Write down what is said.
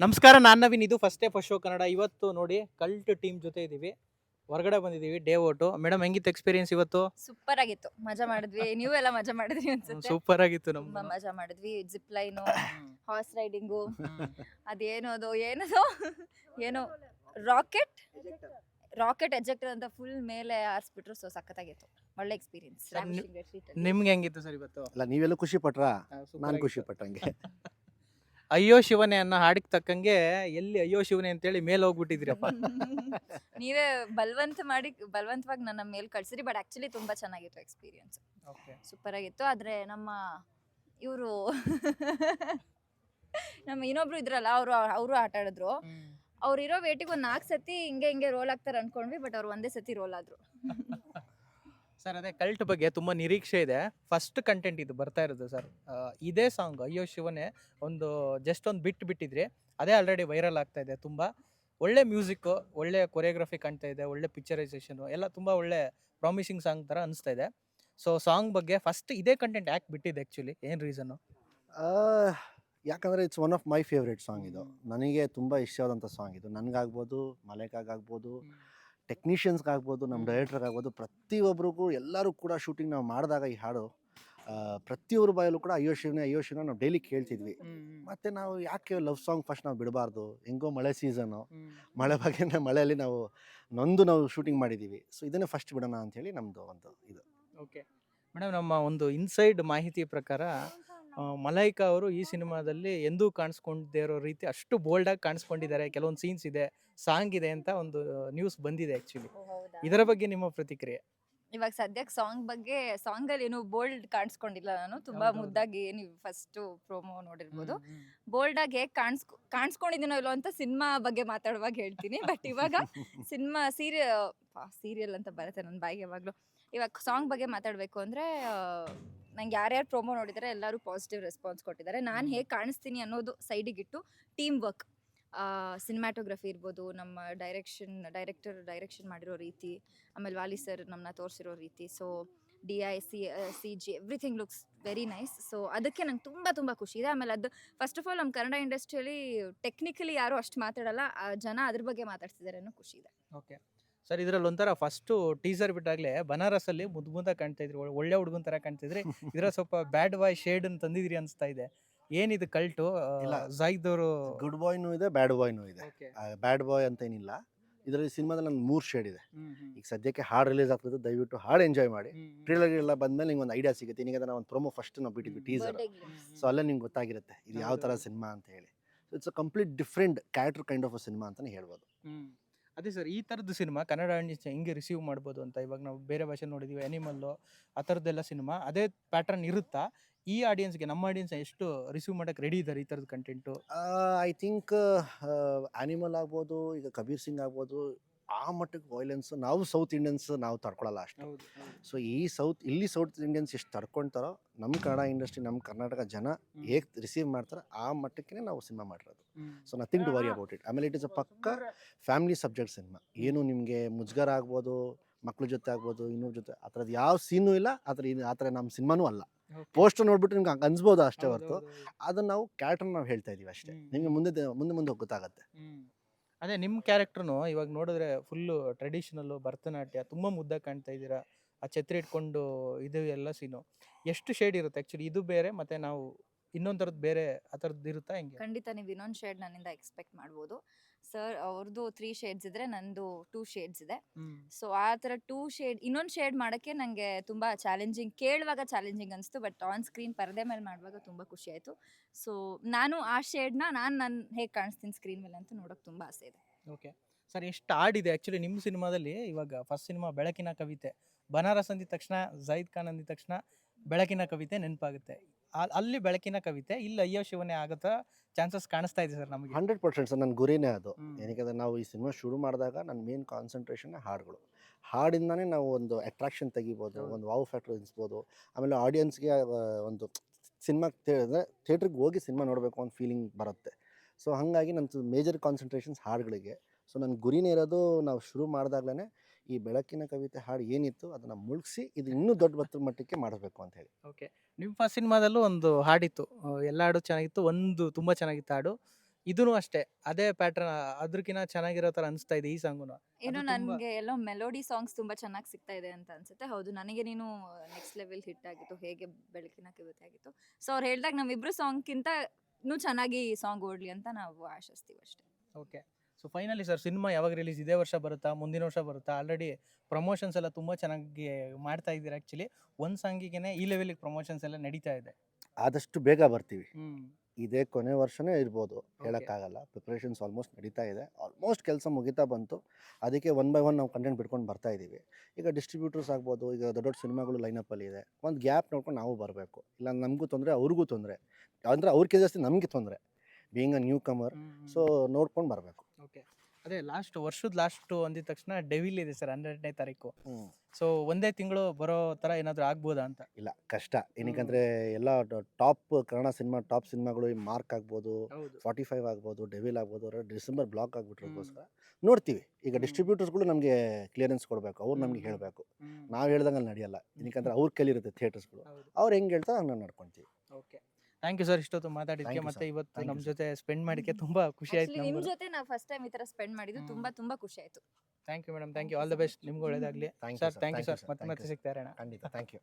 ನಮಸ್ಕಾರ ನಾನು ನವೀನ್. ಇದು first day first show Kannada. ಇವತ್ತು ನೋಡಿ ಕಲ್ಟ್ ಟೀಮ್ ಜೊತೆ ಇದ್ದೀವಿ ಹೊರಗಡೆ ಬಂದಿದ್ದೀವಿ ಡೇ ಓಟು ಮೇಡಮ್ ಹೆಂಗಿತ್ತು ಎಕ್ಸ್ಪೀರಿಯನ್ಸ್ ಇವತ್ತು? ಸೂಪರ್ ಆಗಿತ್ತು. ಮಜಾ ಮಾಡಿದ್ವಿ. ನೀವು ಎಲ್ಲ ಮಜಾ ಮಾಡಿದ್ವಿ ಅನ್ಸುತ್ತೆ? ಸೂಪರ್ ಆಗಿತ್ತು ತುಂಬಾ ನಮ್ಮ ಮಜಾ ಮಾಡಿದ್ವಿ. ಜಿಪ್ ಲೈನು ಹಾರ್ಸ್ ರೈಡಿಂಗು ಅದೇನು ಅದು ಏನದು? ಏನೋ? ರಾಕೆಟ್ ರಾಕೆಟ್ ಎಜೆಕ್ಟರ್ ಅಂತ ಫುಲ್ ಮೇಲೆ ಹಾರಿಸ್ಬಿಟ್ರು ಸೊ ಸಖತ್ತಾಗಿತ್ತು. ಒಳ್ಳೆ ಎಕ್ಸ್ಪೀರಿಯನ್ಸ್ ನಿಮ್ಗೆ ಹೆಂಗಿತ್ತು ಸರ್ ಇವತ್ತು? ಅಲ್ಲ ನೀವೆಲ್ಲ ಖುಷಿ ಪಟ್ರಾ? ನಾನು ಖುಷಿ. ಪಟ್ಟಂಗೆ. ಅಯ್ಯೋ ಶಿವನೇ ಅನ್ನೋ ಹಾಡಿಗೆ ತಕ್ಕಂಗೆ ಎಲ್ಲಿ ಅಯ್ಯೋ ಶಿವನೇ ಅಂತೇಳಿ ಮೇಲೆ ಹೋಗ್ಬಿಟ್ಟಿದ್ರಪ್ಪ. ನೀವೇ ಬಲವಂತ ಮಾಡಿ ಬಲವಂತವಾಗಿ ನನ್ನ ಮೇಲೆ ಕಳ್ಸಿರಿ ಬಟ್ ಆಕ್ಚುಲಿ ತುಂಬಾ ಚೆನ್ನಾಗಿತ್ತು ಎಕ್ಸ್ಪೀರಿಯನ್ಸ್ ಸೂಪರ್ ಆಗಿತ್ತು ಆದ್ರೆ ನಮ್ಮ ಇವರು ನಮ್ಮ ಇನ್ನೊಬ್ರು ಇದ್ರಲ್ಲ ಅವರು ಅವರು ಆಟ ಆಡಿದ್ರು. ಅವ್ರು ಇರೋ ವೇಟಿಗೆ ಒಂದು ನಾಲ್ಕು ಸತಿ ಹಿಂಗೆ ಹಿಂಗೆ ರೋಲ್ ಆಗ್ತಾರೆ ಅನ್ಕೊಂಡ್ವಿ ಬಟ್ ಅವ್ರು ಒಂದೇ ಸತಿ ರೋಲ್ ಆದ್ರು. ಸರ್ ಅದೇ ಕಲ್ಟ್ ಬಗ್ಗೆ ತುಂಬ ನಿರೀಕ್ಷೆ ಇದೆ. ಫಸ್ಟ್ ಕಂಟೆಂಟ್ ಇದು ಬರ್ತಾ ಇರೋದು ಸರ್. ಇದೇ ಸಾಂಗ್ ಅಯ್ಯೋ ಶಿವನೇ ಒಂದು ಜಸ್ಟ್ ಒಂದು ಬಿಟ್ಟು ಬಿಟ್ಟಿದ್ರಿ. ಅದೇ ಆಲ್ರೆಡಿ ವೈರಲ್ ಆಗ್ತಾ ಇದೆ ತುಂಬ. ಒಳ್ಳೆ ಮ್ಯೂಸಿಕ್ ಒಳ್ಳೆ ಕೊರಿಯೋಗ್ರಫಿ ಕಾಣ್ತಾ ಇದೆ ಒಳ್ಳೆ ಪಿಕ್ಚರೈಸೇಷನ್ ಎಲ್ಲ ತುಂಬ ಒಳ್ಳೆ ಪ್ರಾಮಿಸಿಂಗ್ ಸಾಂಗ್ ತರ ಅನಿಸ್ತಾ ಇದೆ. ಸೊ ಸಾಂಗ್ ಬಗ್ಗೆ ಫಸ್ಟ್ ಇದೇ ಕಂಟೆಂಟ್ ಯಾಕೆ ಬಿಟ್ಟಿದೆ ಆ್ಯಕ್ಚುಲಿ ಏನ್ ರೀಸನ್ ಯಾಕಂದರೆ ಯಾಕಂದ್ರೆ it's one of my favourite song ಇದು. ನನಗೆ ತುಂಬ ಇಷ್ಟವಾದಂಥ ಸಾಂಗ್ ಇದು. ನನಗಾಗ್ಬೋದು ಮಲೆಕಾಗಾಗ್ಬೋದು ಟೆಕ್ನಿಷಿಯನ್ಸ್ಗಾಗ್ಬೋದು ನಮ್ಮ ಡೈರೆಕ್ಟ್ರಿಗಾಗ್ಬೋದು ಪ್ರತಿಯೊಬ್ಬರಿಗೂ ಎಲ್ಲರೂ ಕೂಡ ಶೂಟಿಂಗ್ ನಾವು ಮಾಡಿದಾಗ ಈ ಹಾಡು ಪ್ರತಿಯೊಬ್ಬರ ಬಾಯಲ್ಲೂ ಕೂಡ ಅಯ್ಯೋ ಶಿವನೇ ಅಯ್ಯೋ ಶಿವನ ನಾವು ಡೈಲಿ ಕೇಳ್ತಿದ್ವಿ. ಮತ್ತು ನಾವು ಯಾಕೆ ಲವ್ ಸಾಂಗ್ ಫಸ್ಟ್ ನಾವು ಬಿಡಬಾರ್ದು? ಹೆಂಗೋ ಮಳೆ ಸೀಸನು. ಮಳೆ ಬಗ್ಗೆ ಮಳೆಯಲ್ಲಿ ನಾವು ನೊಂದು ನಾವು ಶೂಟಿಂಗ್ ಮಾಡಿದ್ದೀವಿ. ಸೊ ಇದನ್ನೇ ಫಸ್ಟ್ ಬಿಡೋಣ ಅಂಥೇಳಿ ನಮ್ಮದು ಒಂದು ಇದು. ಓಕೆ. ಮೇಡಮ್ ನಮ್ಮ ಒಂದು ಇನ್ಸೈಡ್ ಮಾಹಿತಿ ಪ್ರಕಾರ ಮಲೈಕಾ ಅವರು ಈ ಸಿನಿಮಾದಲ್ಲಿ ಎಂದೂ ಕಾಣಿಸ್ಕೊಂಡೇ ಇರೋ ರೀತಿ ಅಷ್ಟು ಬೋಲ್ಡಾಗಿ ಕಾಣಿಸ್ಕೊಂಡಿದ್ದಾರೆ. ಕೆಲವೊಂದು ಸೀನ್ಸ್ ಇದೆ ಸಾಂಗ್ ಇದೆ ಅಂತ ಒಂದು ನ್ಯೂಸ್ ಬಂದಿದೆ ಆ್ಯಕ್ಚುಲಿ ಇದರ ಬಗ್ಗೆ ನಿಮ್ಮ ಪ್ರತಿಕ್ರಿಯೆ? ಇವಾಗ ಸದ್ಯಕ್ಕೆ ಸಾಂಗ್ ಬಗ್ಗೆ ಸಾಂಗ್ ಅಲ್ಲಿ ಏನು ಬೋಲ್ಡ್ ಕಾಣಿಸ್ಕೊಂಡಿಲ್ಲ ನಾನು. ತುಂಬಾ ಹೌದೌದು. ಮುದ್ದಾಗಿ ನೀವು ಫಸ್ಟ್ ಪ್ರೋಮೋ ನೋಡಿರ್ಬೋದು. ಬೋಲ್ಡ್ ಆಗಿ ಹೇಗೆ ಕಾಣಿಸ್ಕೊ ಕಾಣಿಸ್ಕೊಂಡಿದ್ದೀನೋ ಇಲ್ಲೋ ಅಂತ ಸಿನಿಮಾ ಬಗ್ಗೆ ಮಾತಾಡುವಾಗ ಹೇಳ್ತೀನಿ. ಬಟ್ ಇವಾಗ ಸಿನಿಮಾ ಸೀರಿಯಲ್ ಸೀರಿಯಲ್ ಅಂತ ಬರುತ್ತೆ ನನ್ನ ಬಾಯಿಗೆ ಯಾವಾಗಲೂ. ಇವಾಗ ಸಾಂಗ್ ಬಗ್ಗೆ ಮಾತಾಡಬೇಕು ಅಂದರೆ ನಂಗೆ ಯಾರ್ಯಾರು ಪ್ರೊಮೋ ನೋಡಿದ್ದಾರೆ ಎಲ್ಲರೂ ಪಾಸಿಟಿವ್ ರೆಸ್ಪಾನ್ಸ್ ಕೊಟ್ಟಿದ್ದಾರೆ ನಾನು ಹೇಗೆ ಕಾಣಿಸ್ತೀನಿ ಅನ್ನೋದು ಸೈಡಿಗಿಟ್ಟು ಟೀಮ್ ವರ್ಕ್ ಸಿನಿಮ್ಯಾಟೋಗ್ರಫಿ ಇರ್ಬೋದು ನಮ್ಮ ಡೈರೆಕ್ಷನ್ ಡೈರೆಕ್ಟರ್ ಡೈರೆಕ್ಷನ್ ಮಾಡಿರೋ ರೀತಿ ಆಮೇಲೆ ವಾಲಿ ಸರ್ ನಮ್ಮನ್ನ ತೋರಿಸಿರೋ ರೀತಿ. So D I C C G everything looks very nice so ಅದಕ್ಕೆ ನಂಗೆ ತುಂಬ ತುಂಬ ಖುಷಿ ಇದೆ. ಆಮೇಲೆ ಅದು ಫಸ್ಟ್ ಆಫ್ ಆಲ್ ನಮ್ಮ ಕನ್ನಡ ಇಂಡಸ್ಟ್ರಿಯಲ್ಲಿ ಟೆಕ್ನಿಕಲಿ ಯಾರೂ ಅಷ್ಟು ಮಾತಾಡಲ್ಲ ಆ ಜನ ಅದ್ರ ಬಗ್ಗೆ ಮಾತಾಡ್ತಿದ್ದಾರೆ ಅನ್ನೋ ಖುಷಿ ಇದೆ. ಓಕೆ ಸರ್ ಇದ್ರಲ್ಲಿ ಒಂಥರ ಫಸ್ಟು ಟೀಸರ್ ಬಿಟ್ಟಾಗಲೇ ಬನಾರಸಲ್ಲಿ ಮುದ್ದು ಮುದ್ದ ಕಾಣ್ತಾ ಇದ್ರಿ ಒಳ್ಳೆ- ಹುಡುಗನ್ ಥರ ಕಾಣ್ತಿದ್ರಿ ಇದ್ರ ಸ್ವಲ್ಪ ಬ್ಯಾಡ್ ಬಾಯ್ ಶೇಡ್ ತಂದಿದ್ರಿ ಅನಿಸ್ತಾ ಇದೆ. ಏನಿದು ಕಲ್ಟು? ಇಲ್ಲ. ಜಾಯ್ದ್ ಅವರು ಗುಡ್ ಬಾಯ್ನೂ ಇದೆ ಬ್ಯಾಡ್ ಬಾಯ್ನೂ ಇದೆ. ಬ್ಯಾಡ್ ಬಾಯ್ ಅಂತ ಏನಿಲ್ಲ ಇದರಲ್ಲಿ ಸಿನಿಮಾದಲ್ಲಿ ನನ್ನ ಮೂರು ಶೇಡ್ ಇದೆ. ಈಗ ಸದ್ಯಕ್ಕೆ ಹಾಡು ರಿಲೀಸ್ ಆಗ್ತದೆ ದಯವಿಟ್ಟು ಹಾಡು ಎಂಜಾಯ್ ಮಾಡಿ. ಟ್ರೇಲರ್ ಎಲ್ಲ ಬಂದ್ಮೇಲೆ ನಿಂಗೆ ಒಂದು ಐಡಿಯಾ ಸಿಗುತ್ತೆ. ನಿಮಗೆ ನಾನು ಒಂದು ಪ್ರೊಮೋ ಫಸ್ಟ್ ನಾವು ಬಿಟ್ಟಿದ್ವಿ ಟೀಸರ್. ಸೊ ಅಲ್ಲೇ ನಿಮ್ಗೆ ಗೊತ್ತಾಗಿರುತ್ತೆ ಇದು ಯಾವ ಥರ. ಸಿನಿಮಾ ಅಂತ ಹೇಳಿ. So it's a complete different character kind of a cinema ಅಂತಲೇ ಹೇಳ್ಬೋದು. ಅದೇ ಸರ್, ಈ ಥರದ್ದು ಸಿನಿಮಾ ಕನ್ನಡ ಆಡಿಯನ್ಸ್ ಹೆಂಗೆ ರಿಸೀವ್ ಮಾಡ್ಬೋದು ಅಂತ ಇವಾಗ ನಾವು ಬೇರೆ ಭಾಷೆ ನೋಡಿದೀವಿ ಆ್ಯನಿಮಲ್ಲು ಆ ಥರದ್ದೆಲ್ಲ ಸಿನಿಮಾ, ಅದೇ ಪ್ಯಾಟರ್ನ್ ಇರುತ್ತಾ? ಈ ಆಡಿಯನ್ಸ್ಗೆ ನಮ್ಮ ಆಡಿಯನ್ಸ್ ಎಷ್ಟು ರಿಸೀವ್ ಮಾಡಕ್ಕೆ ರೆಡಿ ಇದ್ದಾರೆ ಈ ಥರದ ಕಂಟೆಂಟು ಐ ಥಿಂಕ್ ಆ್ಯನಿಮಲ್ ಆಗ್ಬೋದು, ಈಗ ಕಬೀರ್ ಸಿಂಗ್ ಆಗ್ಬೋದು ಆ ಮಟ್ಟಕ್ಕೆ ವೈಲೆನ್ಸ್ ನಾವು ಸೌತ್ ಇಂಡಿಯನ್ಸ್ ನಾವು ತಡ್ಕೊಳ್ಳಲ್ಲ ಅಷ್ಟು. ಸೊ ಈ ಸೌತ್ ಇಲ್ಲಿ ಸೌತ್ ಇಂಡಿಯನ್ಸ್ ಎಷ್ಟು ತಡ್ಕೊಳ್ತಾರೋ ನಮ್ಮ ಕನ್ನಡ ಇಂಡಸ್ಟ್ರಿ ನಮ್ಮ ಕರ್ನಾಟಕ ಜನ ಹೇಗೆ ರಿಸೀವ್ ಮಾಡ್ತಾರೋ ಆ ಮಟ್ಟಕ್ಕೆ ನಾವು ಸಿನಿಮಾ ಮಾಡಿರೋದು. So nothing to worry about it ಆಮೇಲೆ ಇಟ್ ಇಸ್ ಅ ಪಕ್ಕ ಫ್ಯಾಮಿಲಿ ಸಬ್ಜೆಕ್ಟ್ ಸಿನಿಮಾ ಏನು ನಿಮಗೆ ಮುಜುಗರ ಆಗ್ಬೋದು ಮಕ್ಳ ಜೊತೆ ಆಗ್ಬೋದು ಇನ್ನೊಬ್ಬರ ಜೊತೆ ಆ ಥರದ್ದು ಯಾವ ಸೀನು ಇಲ್ಲ ಆ ಥರ ಇದು- ಆ ಥರ ನಮ್ಮ ಸಿನಿಮಾನೂ ಅಲ್ಲ. ಪೋಸ್ಟರ್ ನೋಡ್ಬಿಟ್ಟು ನಿಮ್ಗೆ ಹಂಗೆ ಅನ್ಸ್ಬೋದು ಅಷ್ಟೇ ಹೊರತು. ಅದನ್ನ ನಾವು ಕ್ಯಾರೆಕ್ಟರ್ ನಾವು ಹೇಳ್ತಾ ಇದೀವಿ ಅಷ್ಟೇ. ನಿಮಗೆ ಮುಂದೆ ದ- ಮುಂದೆ ಮುಂದೆ ಗೊತ್ತಾಗುತ್ತೆ. ಅದೇ ನಿಮ್ಮ ಕ್ಯಾರೆಕ್ಟರ್ನು ಇವಾಗ ನೋಡಿದ್ರೆ ಫುಲ್ಲು ಟ್ರೆಡಿಷನಲ್ಲು, ಭರತನಾಟ್ಯ ತುಂಬ ಮುದ್ದ ಕಾಣ್ತಾ ಇದ್ದೀರಾ? ಆ ಛತ್ರಿ ಇಟ್ಕೊಂಡು ಇದು ಎಲ್ಲ ಸೀನು. ಎಷ್ಟು ಶೇಡ್ ಇರುತ್ತೆ? ಆ್ಯಕ್ಚುಲಿ ಇದು ಬೇರೆ, ಮತ್ತೆ ನಾವು ಇನ್ನೊಂದ್ ಥರದ್ದು ಬೇರೆ ಆ ಥರದ್ದು ಇರುತ್ತಾ ಹೆಂಗೆ? ಖಂಡಿತ ನೀವು ಇನ್ನೊಂದು ಶೇಡ್ ನನ್ನಿಂದ ಎಕ್ಸ್ಪೆಕ್ಟ್ ಮಾಡ್ಬೋದು. ಸರ್ ಅವ್ರದ್ದು ತ್ರೀ ಶೇಡ್ಸ್ ಇದ್ರೆ ನಂದು ಟೂ ಶೇಡ್ಸ್ ಇದೆ. ಸೊ ಆ ಥರ ಟೂ ಶೇಡ್ ಇನ್ನೊಂದು ಶೇಡ್ ಮಾಡೋಕ್ಕೆ ನನಗೆ ತುಂಬ ಚಾಲೆಂಜಿಂಗ್ ಕೇಳುವಾಗ ಚಾಲೆಂಜಿಂಗ್ ಅನಿಸ್ತು ಬಟ್ ಆನ್ ಸ್ಕ್ರೀನ್ ಪರದೆ ಮೇಲೆ ಮಾಡುವಾಗ ತುಂಬ ಖುಷಿ ಆಯಿತು. ಸೊ ನಾನು ಆ ಶೇಡ್ನ ನಾನು ನನ್ನ ಹೇಗೆ ಕಾಣಿಸ್ತೀನಿ ಸ್ಕ್ರೀನ್ ಮೇಲೆ ಅಂತ ನೋಡೋಕೆ ತುಂಬ ಆಸೆ ಇದೆ. ಓಕೆ ಸರ್ ಎಷ್ಟು ಆಡಿದೆ ಆ್ಯಕ್ಚುಲಿ ನಿಮ್ಮ ಸಿನಿಮಾದಲ್ಲಿ ಇವಾಗ ಫಸ್ಟ್ ಸಿನಿಮಾ ಬೆಳಕಿನ ಕವಿತೆ. ಬನಾರಸ್ ಅಂದಿದ ತಕ್ಷಣ ಜೈದ್ ಖಾನ್ ಅಂದಿದ ತಕ್ಷಣ ಬೆಳಕಿನ ಕವಿತೆ ನೆನಪಾಗುತ್ತೆ. ಅಲ್ಲಿ ಬೆಳಕಿನ ಕವಿತೆ ಇಲ್ಲಿ ಅಯ್ಯೋ ಶಿವನೇ ಆಗತ್ತ ಚಾನ್ಸಸ್ ಕಾಣಿಸ್ತಾ ಇದೆ ಸರ್ ನಮಗೆ. ಹಂಡ್ರೆಡ್ ಪರ್ಸೆಂಟ್ ಸರ್ ನನ್ನ ಗುರಿನೇ ಅದು. ಏನಕ್ಕೆ ನಾವು ಈ ಸಿನಿಮಾ ಶುರು ಮಾಡಿದಾಗ ನನ್ನ ಮೇನ್ ಕಾನ್ಸಂಟ್ರೇಷನ್ ಹಾಡುಗಳು. ಹಾಡಿಂದಾನೇ ನಾವು ಒಂದು ಅಟ್ರಾಕ್ಷನ್ ತೆಗಿಬೋದು ಒಂದು ವಾವ್ ಫ್ಯಾಕ್ಟರ್ ಇನ್ಸ್ಬೋದು ಆಮೇಲೆ ಆಡಿಯನ್ಸ್ಗೆ ಒಂದು ಸಿನಿಮಾ ಅಂದರೆ ಥಿಯೇಟ್ರಿಗೆ ಹೋಗಿ ಸಿನಿಮಾ ನೋಡಬೇಕು ಅಂತ ಫೀಲಿಂಗ್ ಬರುತ್ತೆ. ಸೊ ಹಾಗಾಗಿ ನನ್ನ ಮೇಜರ್ ಕಾನ್ಸಂಟ್ರೇಷನ್ಸ್ ಹಾಡುಗಳಿಗೆ. ಸೊ ನನ್ನ ಗುರಿನೇ ಇರೋದು ನಾವು ಶುರು ಮಾಡಿದಾಗ್ಲೇ ಈ ಬೆಳಕಿನ ಕವಿತೆ ಹಾಡು ಏನಿತ್ತು ಅದನ್ನ ಮುಳುಗಿಸಿ ಇದು ಇನ್ನೂ ದೊಡ್ಡ ಮಟ್ಟ ಮಟ್ಟಕ್ಕೆ ಮಾಡಬೇಕು ಅಂತ ಹೇಳಿ. ಓಕೆ. ನಿಮ್ಮ ಫಸ್ಟ್ ಸಿನಿಮಾದಲ್ಲೂ ಒಂದು ಹಾಡಿತ್ತು. ಎಲ್ಲ ಹಾಡು ಚೆನ್ನಾಗಿತ್ತು. ಒಂದು ತುಂಬ ಚೆನ್ನಾಗಿತ್ತು ಹಾಡು. ಇದೂ ಅಷ್ಟೇ. ಅದೇ ಪ್ಯಾಟರ್ನ್ ಅದ್ರಕಿನ ಚೆನ್ನಾಗಿರೋ ತರ ಅನಿಸ್ತಾ ಇದೆ ಈ ಸಾಂಗುನು. ಏನೋ ನನಗೆ ಎಲ್ಲೋ ಮೆಲೋಡಿ ಸಾಂಗ್ಸ್ ತುಂಬಾ ಚೆನ್ನಾಗಿ ಸಿಗ್ತಾ ಇದೆ ಅಂತ ಅನ್ಸುತ್ತೆ. ಹೌದು ನನಗೆ ನೀನು ನೆಕ್ಸ್ಟ್ ಲೆವೆಲ್ ಹಿಟ್ ಆಗಿತ್ತು. ಹೇಗೆ ಬೆಳಕಿನ ಕವಿತೆ ಆಗಿತ್ತು. ಸೊ ಅವ್ರು ಹೇಳಿದಾಗ ನಮ್ಮಿಬ್ರು ಸಾಂಗ್ಗಿಂತ ಇನ್ನೂ ಚೆನ್ನಾಗಿ ಸಾಂಗ್ ಓಡ್ಲಿ ಅಂತ ನಾವು ಆಶಿಸ್ತೀವಿ ಅಷ್ಟೇ okay. So finally sir cinema ಯಾವಾಗ ರಿಲೀಸ್ ಇದೇ ವರ್ಷ ಬರುತ್ತಾ? ಮುಂದಿನ ವರ್ಷ ಬರುತ್ತಾ? ಆಲ್ರೆಡಿ ಪ್ರಮೋಷನ್ಸ್ ಎಲ್ಲ ತುಂಬ ಚೆನ್ನಾಗಿ ಮಾಡ್ತಾ ಇದ್ದೀರಾ ಆ್ಯಕ್ಚುಲಿ ಒಂದು ಸಾಂಗಿಗೆ ಈ ಲೆವೆಲಿಗೆ ಪ್ರಮೋಷನ್ಸ್ ಎಲ್ಲ ನಡೀತಾ ಇದೆ. ಆದಷ್ಟು ಬೇಗ ಬರ್ತೀವಿ. ಇದೇ ಕೊನೆ ವರ್ಷನೇ ಇರ್ಬೋದು. ಹೇಳೋಕ್ಕಾಗಲ್ಲ. ಪ್ರಿಪ್ರೇಷನ್ಸ್ ಆಲ್ಮೋಸ್ಟ್ ನಡೀತಾ ಇದೆ. ಆಲ್ಮೋಸ್ಟ್ ಕೆಲಸ ಮುಗಿತಾ ಬಂತು. ಅದಕ್ಕೆ ಒನ್ ಬೈ ಒನ್ ನಾವು ಕಂಟೆಂಟ್ ಬಿಟ್ಕೊಂಡು ಬರ್ತಾ ಇದ್ದೀವಿ. ಈಗ ಡಿಸ್ಟ್ರಿಬ್ಯೂಟರ್ಸ್ ಆಗ್ಬೋದು ಈಗ ದೊಡ್ಡ ದೊಡ್ಡ ಸಿನಿಮಾಗಳು ಲೈನಪ್ಪಲ್ಲಿ ಇದೆ. ಒಂದು ಗ್ಯಾಪ್ ನೋಡ್ಕೊಂಡು ನಾವು ಬರಬೇಕು. ಇಲ್ಲ ನಮಗೂ ತೊಂದರೆ ಅವ್ರಿಗೂ ತೊಂದರೆ. ಅಂದರೆ ಅವ್ರಿಗೆ ಜಾಸ್ತಿ ನಮಗೆ ತೊಂದರೆ. Being a newcomer so ನೋಡ್ಕೊಂಡು ಬರಬೇಕು. ಓಕೆ. ಅದೇ ಲಾಸ್ಟ್ ವರ್ಷದ ಲಾಸ್ಟ್ ಅಂದಿದ ತಕ್ಷಣ ಡೆವಿಲ್ ಇದೆ ಸರ್ ಹನ್ನೆರಡನೇ ತಾರೀಕು. ಸೊ ಒಂದೇ ತಿಂಗಳು ಬರೋ ತರ ಏನಾದರೂ ಆಗ್ಬೋದಾ ಅಂತ? ಇಲ್ಲ ಕಷ್ಟ. ಏನಕ್ಕಂದ್ರೆ ಎಲ್ಲ ಟಾಪ್ ಕನ್ನಡ ಸಿನಿಮಾ ಟಾಪ್ ಸಿನಿಮಾಗಳು ಮಾರ್ಕ್ ಆಗ್ಬೋದು ಫಾರ್ಟಿ ಫೈವ್ ಆಗ್ಬೋದು ಡೆವಿಲ್ ಆಗ್ಬೋದು ಅವ್ರ ಡಿಸೆಂಬರ್ ಬ್ಲಾಕ್ ಆಗ್ಬಿಟ್ಟಿರೋಸ್ಕರ ನೋಡ್ತೀವಿ. ಈಗ. ಡಿಸ್ಟ್ರಿಬ್ಯೂಟರ್ಸ್ಗಳು ನಮಗೆ ಕ್ಲಿಯರೆನ್ಸ್ ಕೊಡಬೇಕು ಅವ್ರು ನಮಗೆ ಹೇಳಬೇಕು. ನಾವು ಹೇಳ್ದಂಗೆ ಅಲ್ಲಿ ನಡೆಯಲ್ಲ ಏನಕ್ಕಂದ್ರೆ ಅವ್ರ ಕೈಲಿರುತ್ತೆ ಥಿಯೇಟರ್ಸ್ಗಳು ಅವ್ರು ಹೆಂಗೆ ಹೇಳ್ತಾರೆ ಹಂಗೆ ನಡ್ಕೊತೀವಿ. ಓಕೆ. ಥ್ಯಾಂಕ್ ಯು ಸರ್ ಇಷ್ಟೊತ್ತು ಮಾತಾಡಿದ್ದಕ್ಕೆ ಮತ್ತೆ ಇವತ್ತು ನಮ್ಮ ಜೊತೆ ಸ್ಪೆಂಡ್ ಮಾಡಿಕ್ಕೆ ತುಂಬಾ ಖುಷಿ ಆಯ್ತು ನಿಮ್ಮ ನಿಮ್ ನಮ್ಗೂ ಜೊತೆ ನಾವು ಫಸ್ಟ್ ಟೈಮ್ ಈ ತರ ಸ್ಪೆಂಡ್ ಮಾಡಿದ್ದು ತುಂಬಾ ತುಂಬಾ ಖುಷಿ ಆಯ್ತು. Thank you madam thank you. You all the best ನಿಮ್ಗೆ ಒಳ್ಳೇದಾಗ್ಲಿ. Sir thank you sir. ಮತ್ತೆ thank ಮತ್ತೆ you, ಸಿಗ್ತಾ ಇರೋಣ. ಖಂಡಿತ. Thank you